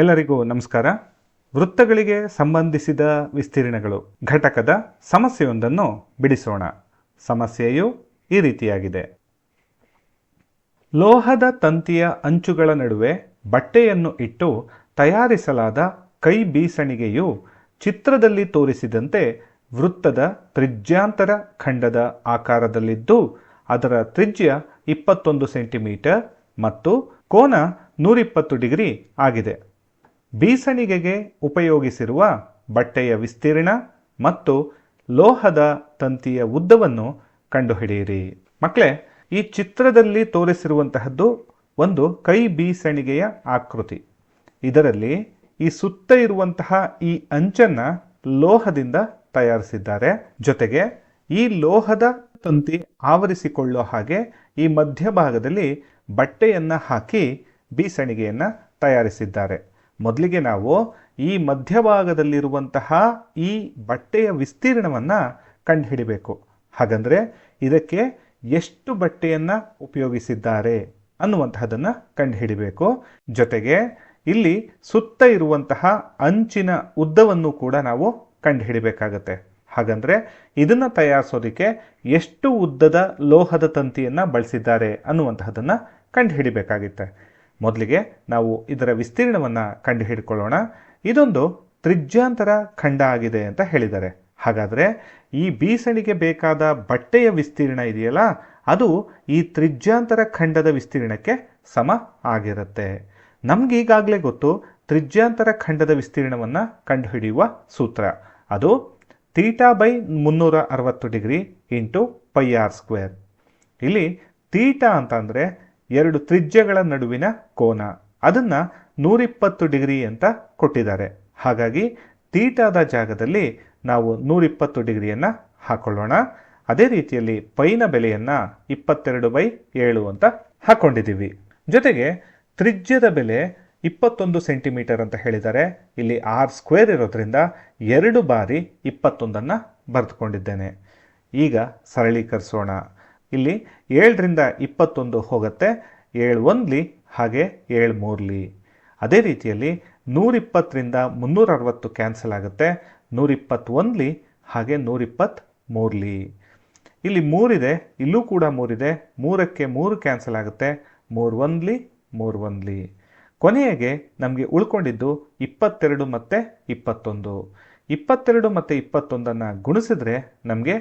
ಎಲ್ಲರಿಗೂ ನಮಸ್ಕಾರ. ವೃತ್ತಗಳಿಗೆ ಸಂಬಂಧಿಸಿದ ವಿಸ್ತೀರ್ಣಗಳು ಘಟಕದ ಸಮಸ್ಯೆಯೊಂದನ್ನು ಬಿಡಿಸೋಣ. ಸಮಸ್ಯೆಯು ಈ ರೀತಿಯಾಗಿದೆ. ಲೋಹದ ತಂತಿಯ ಅಂಚುಗಳ ನಡುವೆ ಬಟ್ಟೆಯನ್ನು ಇಟ್ಟು ತಯಾರಿಸಲಾದ ಕೈ ಬೀಸಣಿಗೆಯು ಚಿತ್ರದಲ್ಲಿ ತೋರಿಸಿದಂತೆ ವೃತ್ತದ ತ್ರಿಜ್ಯಾಂತರ ಖಂಡದ ಆಕಾರದಲ್ಲಿದ್ದು, ಅದರ ತ್ರಿಜ್ಯ ಇಪ್ಪತ್ತೊಂದು ಸೆಂಟಿಮೀಟರ್ ಮತ್ತು ಕೋನ ನೂರಿಪ್ಪತ್ತು ಡಿಗ್ರಿ ಆಗಿದೆ. ಬೀಸಣಿಗೆಗೆ ಉಪಯೋಗಿಸಿರುವ ಬಟ್ಟೆಯ ವಿಸ್ತೀರ್ಣ ಮತ್ತು ಲೋಹದ ತಂತಿಯ ಉದ್ದವನ್ನು ಕಂಡುಹಿಡಿಯಿರಿ. ಮಕ್ಕಳೇ, ಈ ಚಿತ್ರದಲ್ಲಿ ತೋರಿಸಿರುವಂತಹದ್ದು ಒಂದು ಕೈ ಬೀಸಣಿಗೆಯ ಆಕೃತಿ. ಇದರಲ್ಲಿ ಈ ಸುತ್ತ ಇರುವಂತಹ ಈ ಅಂಚನ್ನ ಲೋಹದಿಂದ ತಯಾರಿಸಿದ್ದಾರೆ. ಜೊತೆಗೆ ಈ ಲೋಹದ ತಂತಿ ಆವರಿಸಿಕೊಳ್ಳೋ ಹಾಗೆ ಈ ಮಧ್ಯಭಾಗದಲ್ಲಿ ಬಟ್ಟೆಯನ್ನ ಹಾಕಿ ಬೀಸಣಿಗೆಯನ್ನ ತಯಾರಿಸಿದ್ದಾರೆ. ಮೊದಲಿಗೆ ನಾವು ಈ ಮಧ್ಯಭಾಗದಲ್ಲಿರುವಂತಹ ಈ ಬಟ್ಟೆಯ ವಿಸ್ತೀರ್ಣವನ್ನು ಕಂಡುಹಿಡಿಬೇಕು. ಹಾಗಂದರೆ ಇದಕ್ಕೆ ಎಷ್ಟು ಬಟ್ಟೆಯನ್ನು ಉಪಯೋಗಿಸಿದ್ದಾರೆ ಅನ್ನುವಂತಹದನ್ನು ಕಂಡುಹಿಡಿಬೇಕು. ಜೊತೆಗೆ ಇಲ್ಲಿ ಸುತ್ತ ಇರುವಂತಹ ಅಂಚಿನ ಉದ್ದವನ್ನು ಕೂಡ ನಾವು ಕಂಡುಹಿಡಿಬೇಕಾಗತ್ತೆ. ಹಾಗಂದ್ರೆ ಇದನ್ನು ತಯಾರಿಸೋದಕ್ಕೆ ಎಷ್ಟು ಉದ್ದದ ಲೋಹದ ತಂತಿಯನ್ನು ಬಳಸಿದ್ದಾರೆ ಅನ್ನುವಂತಹದನ್ನು ಕಂಡುಹಿಡಿಬೇಕಾಗುತ್ತೆ. ಮೊದಲಿಗೆ ನಾವು ಇದರ ವಿಸ್ತೀರ್ಣವನ್ನು ಕಂಡುಹಿಡ್ಕೊಳ್ಳೋಣ. ಇದೊಂದು ತ್ರಿಜ್ಯಾಂತರ ಖಂಡ ಆಗಿದೆ ಅಂತ ಹೇಳಿದ್ದಾರೆ. ಹಾಗಾದರೆ ಈ ಬೀಸಣಿಗೆ ಬೇಕಾದ ಬಟ್ಟೆಯ ವಿಸ್ತೀರ್ಣ ಇದೆಯಲ್ಲ, ಅದು ಈ ತ್ರಿಜ್ಯಾಂತರ ಖಂಡದ ವಿಸ್ತೀರ್ಣಕ್ಕೆ ಸಮ ಆಗಿರುತ್ತೆ. ನಮ್ಗೆ ಈಗಾಗಲೇ ಗೊತ್ತು ತ್ರಿಜ್ಯಾಂತರ ಖಂಡದ ವಿಸ್ತೀರ್ಣವನ್ನು ಕಂಡುಹಿಡಿಯುವ ಸೂತ್ರ. ಅದು ತೀಟಾ ಬೈ ಮುನ್ನೂರ ಅರವತ್ತು degree into pi r square. ಇಲ್ಲಿ ತೀಟಾ ಅಂತ ಅಂದರೆ ಎರಡು ತ್ರಿಜ್ಯಗಳ ನಡುವಿನ ಕೋನ. ಅದನ್ನ ನೂರಿಪ್ಪತ್ತು ಡಿಗ್ರಿ ಅಂತ ಕೊಟ್ಟಿದ್ದಾರೆ. ಹಾಗಾಗಿ ತೀಟಾದ ಜಾಗದಲ್ಲಿ ನಾವು ನೂರಿಪ್ಪತ್ತು ಡಿಗ್ರಿಯನ್ನು ಹಾಕೊಳ್ಳೋಣ. ಅದೇ ರೀತಿಯಲ್ಲಿ ಪೈನ ಬೆಲೆಯನ್ನು ಇಪ್ಪತ್ತೆರಡು ಬೈ ಏಳು ಅಂತ ಹಾಕೊಂಡಿದ್ದೀವಿ. ಜೊತೆಗೆ ತ್ರಿಜ್ಯದ ಬೆಲೆ ಇಪ್ಪತ್ತೊಂದು ಸೆಂಟಿಮೀಟರ್ ಅಂತ ಹೇಳಿದ್ದಾರೆ. ಇಲ್ಲಿ ಆರ್ ಸ್ಕ್ವೇರ್ ಇರೋದ್ರಿಂದ ಎರಡು ಬಾರಿ ಇಪ್ಪತ್ತೊಂದನ್ನು ಬರೆದುಕೊಂಡಿದ್ದೇನೆ. ಈಗ ಸರಳೀಕರಿಸೋಣ. ಇಲ್ಲಿ ಏಳರಿಂದ ಇಪ್ಪತ್ತೊಂದು ಹೋಗುತ್ತೆ. ಏಳು ಒಂದ್ಲಿ ಹಾಗೆ ಏಳು ಮೂರ್ಲಿ ಅದೇ ರೀತಿಯಲ್ಲಿ ನೂರಿಪ್ಪತ್ತರಿಂದ ಮುನ್ನೂರ ಅರವತ್ತು ಕ್ಯಾನ್ಸಲ್ ಆಗುತ್ತೆ. ನೂರಿಪ್ಪತ್ತೊಂದ್ಲಿ ಹಾಗೆ ನೂರಿಪ್ಪತ್ತ್ ಮೂರ್ಲಿ ಇಲ್ಲಿ ಮೂರಿದೆ, ಇಲ್ಲೂ ಕೂಡ ಮೂರಿದೆ. ಮೂರಕ್ಕೆ ಮೂರು ಕ್ಯಾನ್ಸಲ್ ಆಗುತ್ತೆ. ಮೂರು ಒಂದ್ಲಿ ಮೂರು ಒಂದ್ಲಿ ಕೊನೆಗೆ ನಮಗೆ ಉಳ್ಕೊಂಡಿದ್ದು ಇಪ್ಪತ್ತೆರಡು ಮತ್ತು ಇಪ್ಪತ್ತೊಂದು. ಇಪ್ಪತ್ತೆರಡು ಮತ್ತು ಇಪ್ಪತ್ತೊಂದನ್ನು ಗುಣಿಸಿದ್ರೆ ನಮಗೆ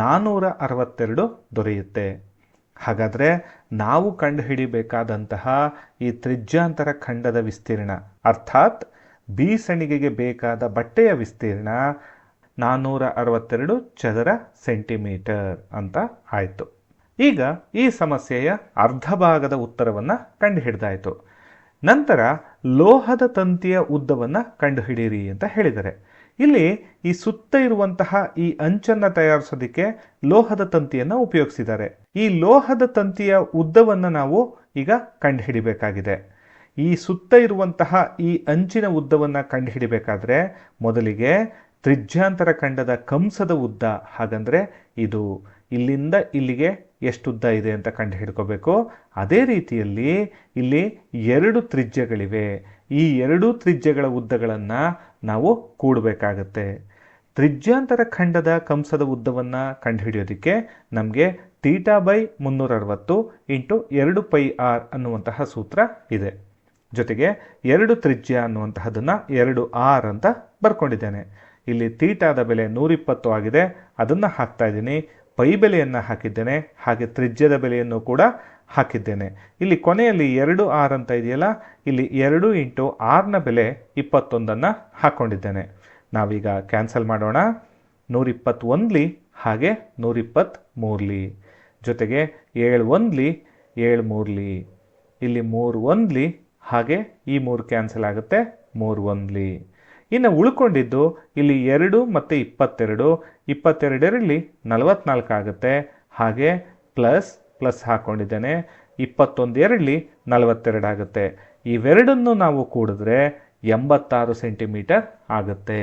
ನಾನ್ನೂರ ಅರವತ್ತೆರಡು ದೊರೆಯುತ್ತೆ. ಹಾಗಾದರೆ ನಾವು ಕಂಡುಹಿಡಿಬೇಕಾದಂತಹ ಈ ತ್ರಿಜ್ಯಾಂತರ ಖಂಡದ ವಿಸ್ತೀರ್ಣ, ಅರ್ಥಾತ್ ಬೀಸಣಿಗೆಗೆ ಬೇಕಾದ ಬಟ್ಟೆಯ ವಿಸ್ತೀರ್ಣ ನಾನ್ನೂರ ಅರವತ್ತೆರಡು ಚದರ ಸೆಂಟಿಮೀಟರ್ ಅಂತ ಆಯಿತು. ಈಗ ಈ ಸಮಸ್ಯೆಯ ಅರ್ಧ ಭಾಗದ ಉತ್ತರವನ್ನು ಕಂಡುಹಿಡಿದಾಯಿತು. ನಂತರ ಲೋಹದ ತಂತಿಯ ಉದ್ದವನ್ನು ಕಂಡುಹಿಡಿಯಿರಿ ಅಂತ ಹೇಳಿದ್ದಾರೆ ಇಲ್ಲಿ ಈ ಸುತ್ತ ಇರುವಂತಹ ಈ ಅಂಚನ್ನ ತಯಾರಿಸೋದಕ್ಕೆ ಲೋಹದ ತಂತಿಯನ್ನು ಉಪಯೋಗಿಸಿದ್ದಾರೆ. ಈ ಲೋಹದ ತಂತಿಯ ಉದ್ದವನ್ನು ನಾವು ಈಗ ಕಂಡುಹಿಡಿಬೇಕಾಗಿದೆ. ಈ ಸುತ್ತ ಇರುವಂತಹ ಈ ಅಂಚಿನ ಉದ್ದವನ್ನು ಕಂಡುಹಿಡಿಬೇಕಾದ್ರೆ ಮೊದಲಿಗೆ ತ್ರಿಜ್ಯಾಂತರ ಖಂಡದ ಕಂಸದ ಉದ್ದ. ಹಾಗಂದ್ರೆ ಇದು ಇಲ್ಲಿಂದ ಇಲ್ಲಿಗೆ ಎಷ್ಟು ಉದ್ದ ಇದೆ ಅಂತ ಕಂಡು ಹಿಡ್ಕೋಬೇಕು ಅದೇ ರೀತಿಯಲ್ಲಿ ಇಲ್ಲಿ ಎರಡು ತ್ರಿಜ್ಯಗಳಿವೆ. ಈ ಎರಡು ತ್ರಿಜ್ಯಗಳ ಉದ್ದಗಳನ್ನು ನಾವು ಕೂಡಬೇಕಾಗತ್ತೆ. ತ್ರಿಜ್ಯಾಂತರ ಖಂಡದ ಕಂಸದ ಉದ್ದವನ್ನು ಕಂಡುಹಿಡಿಯೋದಕ್ಕೆ ನಮಗೆ ತೀಟಾ ಬೈ ಮುನ್ನೂರ ಅರವತ್ತು ಇಂಟು ಎರಡು ಪೈ ಆರ್ ಅನ್ನುವಂತಹ ಸೂತ್ರ ಇದೆ. ಜೊತೆಗೆ ಎರಡು ತ್ರಿಜ್ಯ ಅನ್ನುವಂತಹದನ್ನು ಎರಡು ಆರ್ ಅಂತ ಬರ್ಕೊಂಡಿದ್ದೇನೆ. ಇಲ್ಲಿ ತೀಟಾದ ಬೆಲೆ ನೂರಿಪ್ಪತ್ತು ಆಗಿದೆ. ಅದನ್ನು ಹಾಕ್ತಾ ಇದ್ದೀನಿ. ಪೈ ಬೆಲೆಯನ್ನು ಹಾಕಿದ್ದೇನೆ, ಹಾಗೆ ತ್ರಿಜ್ಯದ ಬೆಲೆಯನ್ನು ಕೂಡ ಹಾಕಿದ್ದೇನೆ. ಇಲ್ಲಿ ಕೊನೆಯಲ್ಲಿ ಎರಡು ಆರ್ ಅಂತ ಇದೆಯಲ್ಲ, ಇಲ್ಲಿ ಎರಡು ಇಂಟು ಆರ್ನ ಬೆಲೆ ಇಪ್ಪತ್ತೊಂದನ್ನು ಹಾಕ್ಕೊಂಡಿದ್ದೇನೆ ನಾವೀಗ ಕ್ಯಾನ್ಸಲ್ ಮಾಡೋಣ. ನೂರಿಪ್ಪತ್ತೊಂದ್ಲಿ ಹಾಗೆ ನೂರಿಪ್ಪತ್ತ್ ಮೂರ್ಲಿ ಜೊತೆಗೆ ಏಳು ಒಂದ್ಲಿ ಏಳು ಮೂರ್ಲಿ ಇಲ್ಲಿ ಮೂರು ಒಂದ್ಲಿ ಹಾಗೆ ಈ ಮೂರು ಕ್ಯಾನ್ಸಲ್ ಆಗುತ್ತೆ ಮೂರು ಒಂದ್ಲಿ ಇನ್ನು ಉಳ್ಕೊಂಡಿದ್ದು ಇಲ್ಲಿ ಎರಡು ಮತ್ತು ಇಪ್ಪತ್ತೆರಡು. ಇಪ್ಪತ್ತೆರಡರಲ್ಲಿ ನಲವತ್ನಾಲ್ಕು ಆಗುತ್ತೆ. ಹಾಗೆ ಪ್ಲಸ್ ಪ್ಲಸ್ ಹಾಕ್ಕೊಂಡಿದ್ದೇನೆ ಇಪ್ಪತ್ತೊಂದೆರಡಲ್ಲಿ ಎರಡಲಿ ನಲವತ್ತೆರಡು ಆಗುತ್ತೆ. ಇವೆರಡನ್ನು ನಾವು ಕೂಡಿದ್ರೆ ಎಂಬತ್ತಾರು ಸೆಂಟಿಮೀಟರ್ ಆಗುತ್ತೆ.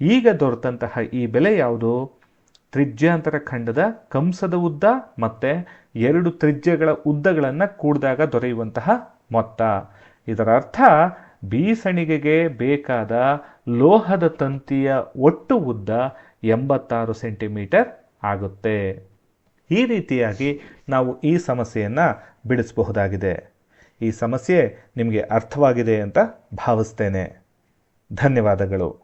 ಈಗ ದೊರೆತಂತಹ ಈ ಬೆಲೆ ಯಾವುದು? ತ್ರಿಜ್ಯಾಂತರ ಖಂಡದ ಕಂಸದ ಉದ್ದ ಮತ್ತು ಎರಡು ತ್ರಿಜ್ಯಗಳ ಉದ್ದಗಳನ್ನು ಕೂಡಿದಾಗ ದೊರೆಯುವಂತಹ ಮೊತ್ತ. ಇದರ ಅರ್ಥ ಬೀಸಣಿಗೆಗೆ ಬೇಕಾದ ಲೋಹದ ತಂತಿಯ ಒಟ್ಟು ಉದ್ದ ಎಂಬತ್ತಾರು ಸೆಂಟಿಮೀಟರ್ ಆಗುತ್ತೆ. ಈ ರೀತಿಯಾಗಿ ನಾವು ಈ ಸಮಸ್ಯೆಯನ್ನು ಬಿಡಿಸಬಹುದಾಗಿದೆ. ಈ ಸಮಸ್ಯೆ ನಿಮಗೆ ಅರ್ಥವಾಗಿದೆ ಅಂತ ಭಾವಿಸ್ತೇನೆ. ಧನ್ಯವಾದಗಳು.